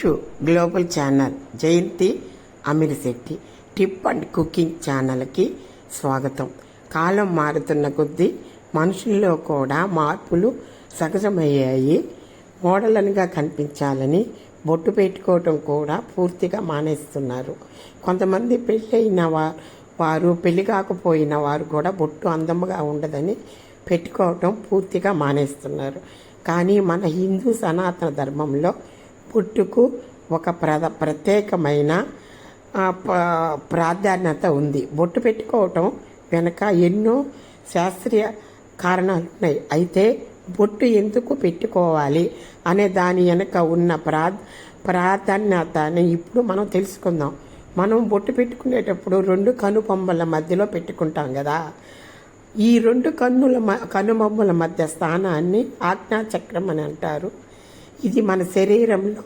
To global channel Jayanthi Amirshetti tip and cooking ఛానల్కి స్వాగతం. కాలం మారుతున్న కొద్దీ మనుషుల్లో కూడా మార్పులు సహజమయ్యాయి. మోడలన్గా కనిపించాలని బొట్టు పెట్టుకోవటం కూడా పూర్తిగా మానేస్తున్నారు. కొంతమంది పెళ్ళైన వారు పెళ్ళి కాకపోయిన వారు కూడా బొట్టు అందముగా ఉండదని పెట్టుకోవటం పూర్తిగా మానేస్తున్నారు. కానీ మన హిందూ సనాతన ధర్మంలో బొట్టుకు ఒక ప్రద ప్రత్యేకమైన ప్రాధాన్యత ఉంది. బొట్టు పెట్టుకోవటం వెనక ఎన్నో శాస్త్రీయ కారణాలు ఉన్నాయి. అయితే బొట్టు ఎందుకు పెట్టుకోవాలి అనే దాని వెనక ఉన్న ప్రా ప్రాధాన్యతని ఇప్పుడు మనం తెలుసుకుందాం. మనం బొట్టు పెట్టుకునేటప్పుడు రెండు కనుబొమ్మల మధ్యలో పెట్టుకుంటాం కదా. ఈ రెండు కన్నుల మ- కనుబొమ్మల మధ్య స్థానాన్ని ఆజ్ఞాచక్రం అని అంటారు. ఇది మన శరీరంలో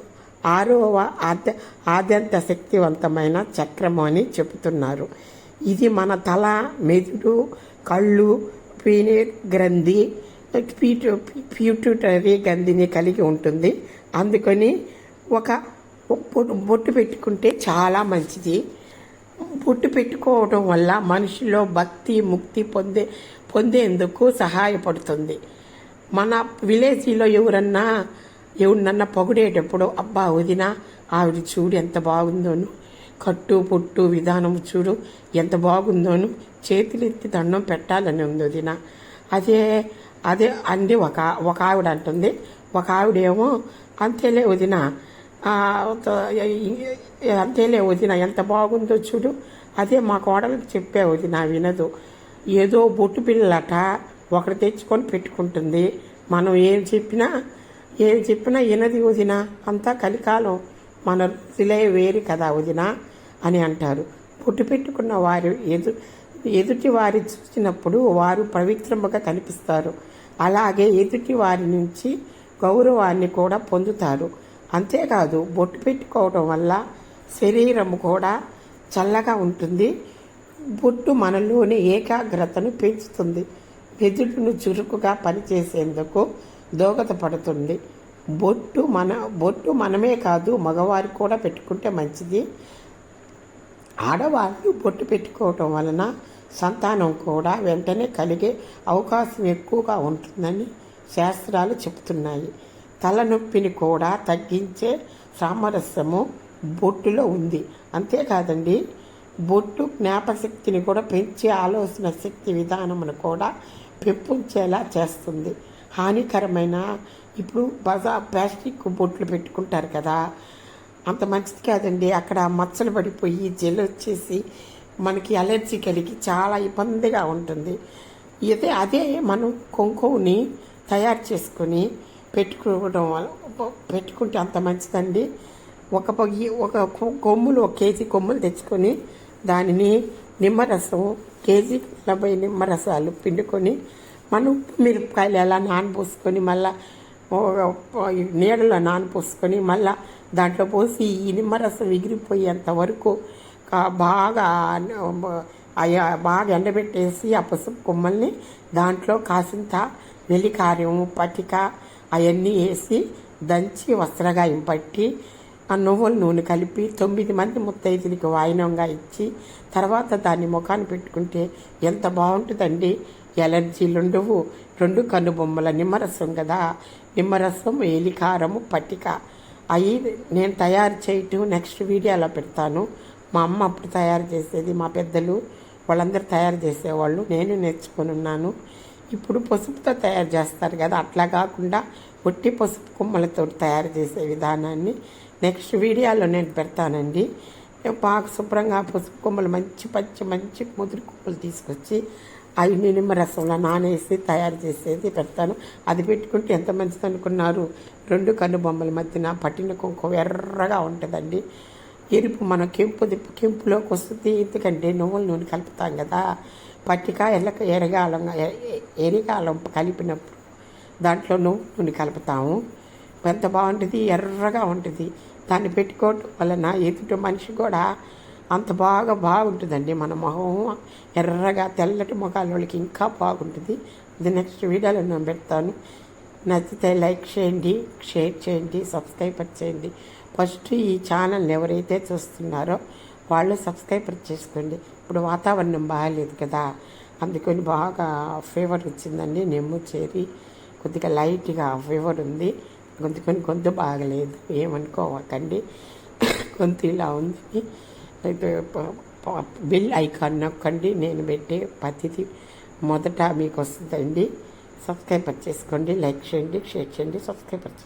ఆరవ ఆద్య ఆద్యంత శక్తివంతమైన చక్రము అని చెబుతున్నారు. ఇది మన తల మెదుడు కళ్ళు పీనే గ్రంథి పీటు ప్యూటరీ గ్రంథిని కలిగి ఉంటుంది. అందుకని ఒక బొట్టు బొట్టు పెట్టుకుంటే చాలా మంచిది. బొట్టు పెట్టుకోవడం వల్ల మనిషిలో భక్తి ముక్తి పొందే పొందేందుకు సహాయపడుతుంది. మన విలేజీలో ఎవరన్నా ఎవరినన్నా పొగిడేటప్పుడు అబ్బా వదిన ఆవిడ చూడు ఎంత బాగుందోను. కట్టు పొట్టు విధానం చూడు ఎంత బాగుందోను. చేతులెత్తి దండం పెట్టాలని ఉంది వదిన. అదే అదే అంది ఒక ఒక ఆవిడ అంటుంది. ఒక ఆవిడేమో అంతేలే వదిన అంతేలే వదిన ఎంత బాగుందో చూడు. అదే మా కోడలకు చెప్పే వదిన వినదు. ఏదో బొట్టు పిల్లట ఒకటి తెచ్చుకొని పెట్టుకుంటుంది. మనం ఏం చెప్పినా ఏం చెప్పినా ఇనది వదిన అంతా కలికాలం మన రుచిలే వేరు కదా వదిన అని అంటారు. బొట్టు పెట్టుకున్న వారు ఎదు ఎదుటి వారి చూసినప్పుడు వారు పవిత్రముగా కనిపిస్తారు. అలాగే ఎదుటి వారి నుంచి గౌరవాన్ని కూడా పొందుతారు. అంతేకాదు బొట్టు పెట్టుకోవడం వల్ల శరీరం కూడా చల్లగా ఉంటుంది. బొట్టు మనలోని ఏకాగ్రతను పెంచుతుంది. మెదుడును చురుకుగా పనిచేసేందుకు దోహదపడుతుంది బొట్టు మన బొట్టు మనమే కాదు మగవారు కూడా పెట్టుకుంటే మంచిది. ఆడవాళ్ళు బొట్టు పెట్టుకోవటం వలన సంతానం కూడా వెంటనే కలిగే అవకాశం ఎక్కువగా ఉంటుందని శాస్త్రాలు చెబుతున్నాయి. తలనొప్పిని కూడా తగ్గించే సామరస్యము బొట్టులో ఉంది. అంతేకాదండి బొట్టు జ్ఞాపశక్తిని కూడా పెంచే ఆలోచన శక్తి విధానమును కూడా పెంపుంచేలా చేస్తుంది. హానికరమైన ఇప్పుడు బజా ప్లాస్టిక్ బొట్లు పెట్టుకుంటారు కదా. అంత మంచిది కాదండి. అక్కడ మచ్చలు పడిపోయి జెల్ వచ్చేసి మనకి అలర్జీ కలిగి చాలా ఇబ్బందిగా ఉంటుంది. అయితే అదే మనం కొంకుని తయారు చేసుకొని పెట్టుకోవడం వల్ల పెట్టుకుంటే అంత మంచిదండి. ఒక పొగి ఒక కొ- కొమ్ములు ఒక కేజీ కొమ్ములు తెచ్చుకొని దానిని నిమ్మరసం కేజీ నలభై నిమ్మరసాలు పిండుకొని మనం ఉప్పు మిరపకాయలు ఎలా నానపోసుకొని మళ్ళా నీడలో నానపోసుకొని మళ్ళా దాంట్లో పోసి ఈ నిమ్మరసం ఎగిరిపోయేంత వరకు బాగా బాగా ఎండబెట్టేసి ఆ పసుపు కొమ్మల్ని దాంట్లో కాసింత వెలికారం పటిక అవన్నీ వేసి దంచి వస్త్రగాయం పట్టి ఆ నువ్వుల నూనె కలిపి తొమ్మిది మంది ముత్తైదులకి వాయినంగా ఇచ్చి తర్వాత దాన్ని ముఖాన్ని పెట్టుకుంటే ఎంత బాగుంటుందండి. ఎలర్జీలు ఉండవు రెండు కనుబొమ్మల నిమ్మరసం కదా నిమ్మరసం ఏలికారము పట్టిక అవి నేను తయారు చేయటం నెక్స్ట్ వీడియోలో పెడతాను. మా అమ్మ అప్పుడు తయారు చేసేది మా పెద్దలు వాళ్ళందరూ తయారు చేసేవాళ్ళు. నేను నేర్చుకొని ఉన్నాను ఇప్పుడు పసుపుతో తయారు చేస్తారు కదా అట్లా కాకుండా ఒట్టి పసుపు కొమ్మలతో తయారు చేసే విధానాన్ని నెక్స్ట్ వీడియోలో నేను పెడతానండి. బాగా శుభ్రంగా పసుపు కొమ్మలు మంచి పచ్చి మంచి ముదురు కొమ్మలు తీసుకొచ్చి అవి నిమ్మరసంలో నానేసి తయారు చేసేది పెడతాను. అది పెట్టుకుంటే ఎంత మంచిది అనుకున్నారు? రెండు కన్ను బొమ్మల మధ్యన పట్టిన కుంకుమ ఎర్రగా ఉంటుందండి. ఎరుపు మన కెంపు దిప్పు కెంపులోకి వస్తుంది. ఎందుకంటే నువ్వుల నూనె కలుపుతాం కదా. పట్టిక ఎల్లక ఎరగాలం ఎ- ఎరిగాలం కలిపినప్పుడు దాంట్లో నువ్వు నూనె కలుపుతాము. ఎంత బాగుంటుంది? ఎర్రగా ఉంటుంది. దాన్ని పెట్టుకోవటం వలన ఎదుటి మనిషి కూడా అంత బాగా బాగుంటుందండి. మన మొహం ఎర్రగా తెల్లటి ముఖాల వాళ్ళకి ఇంకా బాగుంటుంది. ఇది నెక్స్ట్ వీడియోలో నేను పెడతాను. నచ్చితే లైక్ చేయండి షేర్ చేయండి సబ్స్క్రైబర్ చేయండి. ఫస్ట్ ఈ ఛానల్ని ఎవరైతే చూస్తున్నారో వాళ్ళు సబ్స్క్రైబర్ చేసుకోండి. ఇప్పుడు వాతావరణం బాగాలేదు కదా. అందుకని బాగా ఫీవర్ వచ్చిందండి. నెమ్ము చేరి కొద్దిగా లైట్గా ఫీవర్ ఉంది. అందుకని గొంతు బాగలేదు. ఏమనుకోవకండి. గొంతు ఇలా ఉంది. బిల్ ఐకాన్ నొక్కండి. నేను పెట్టే పద్ధతి మొదట మీకు వస్తుందండి. సబ్స్క్రైబర్ చేసుకోండి లైక్ చేయండి షేర్ చేయండి సబ్స్క్రైబర్ చేయండి